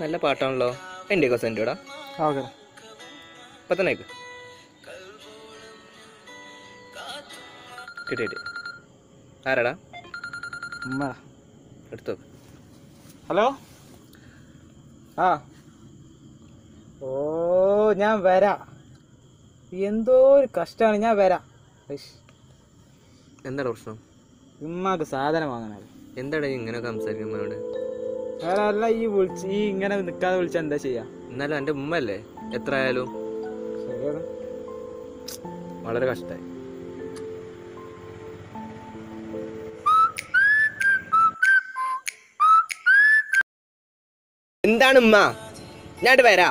നല്ല പാട്ടാണല്ലോ. എന്റെ cos okay. ഇപ്പം തന്നെ കിട്ടി ആരാടാ? എടുത്തോ. ഹലോ? ആ. ഓ ഞാൻ വരാ. എന്തോ ഒരു കഷ്ടമാണ് ഞാൻ വരാം. എന്താണ് പ്രശ്നം? ഉമ്മാക്ക് സാധനം വാങ്ങണത് എന്താണ് ഇങ്ങനെയൊക്കെ ഇങ്ങനെ സംസാരിക്കുന്നവരോട് വേറെ അല്ല ഈ വിളിച്ച് ഈ ഇങ്ങനെ നിൽക്കാതെ വിളിച്ചാൽ എന്താ ചെയ്യാ? എന്നാലും എന്റെ ഉമ്മ അല്ലേ എത്ര ആയാലും ശരിയാണ്. വളരെ കഷ്ടായി. എന്താണ് ഉമ്മ? ഞാൻ വരാ.